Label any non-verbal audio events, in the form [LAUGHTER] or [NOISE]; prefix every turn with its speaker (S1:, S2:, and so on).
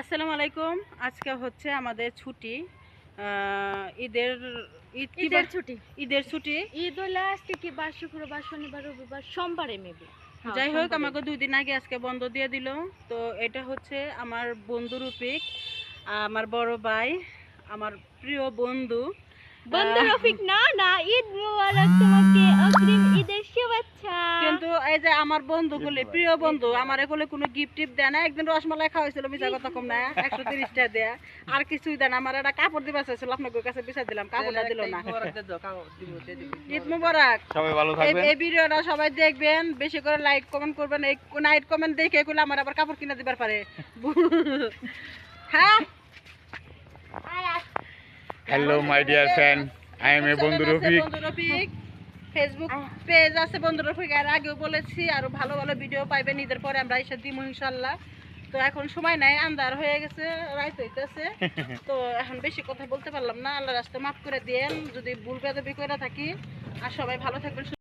S1: আসসালামু আলাইকুম। আজকে হচ্ছে আমাদের ছুটি। ঈদের ঈদ
S2: ঈদের ছুটি।
S1: ঈদের ছুটি।
S2: ঈদ হলে আজকে কি বার? শুক্রবার শনিবার রবিবার সোমবারে মেবি
S1: যাই হোক আমাকে দুই দিন আগে আজকে বন্ধ দিয়ে দিল। তো এটা হচ্ছে আমার বন্ধু রূপিক আমার বড় ভাই আমার প্রিয় বন্ধু।
S2: বন্ধু রফিক না না ঈদ মুবারক তোমাকে অগ্রিম ঈদের শুভেচ্ছা।
S1: কিন্তু এই যে আমার বন্ধু গুলি প্রিয় বন্ধু আমার এগুলো কোনো গিফট টিপ দেয় না। একদিন রসমালাই খাওয়াইছিল মিশা কথা কম না একশো তিরিশ টাকা দেয়া। আর কিছুই দেয় না। আমার একটা কাপড় দিবা চাইছিল আপনাদের কাছে বিচার দিলাম কাপড়টা দিল না। ঈদ মুবারক
S3: সবাই ভালো
S1: এই
S3: থাকবেন।
S1: এই ভিডিওটা সবাই দেখবেন বেশি করে লাইক কমেন্ট করবেন এই নাইট কমেন্ট দেখে এগুলো আমার আবার কাপড় কিনে দিবার পারে। হ্যাঁ?
S3: Hello my dear fan I am a বন্ধু রফিক।
S1: বন্ধু রফিক। ফেসবুক পেজ আছে বন্ধুর রফিক আর আগেও বলেছি আরও ভালো ভালো ভিডিও পাইবেন নিজের পরে আমরা এসে দিব ইনশাল্লাহ। তো এখন সময় নাই আন্ধার হয়ে গেছে রাইত হইতেছে। [LAUGHS] তো এখন বেশি কথা বলতে পারলাম না আল্লাহ রাস্তা মাফ করে দিয়েন যদি ভুল বেদবি করে থাকি। আর সবাই ভালো থাকবেন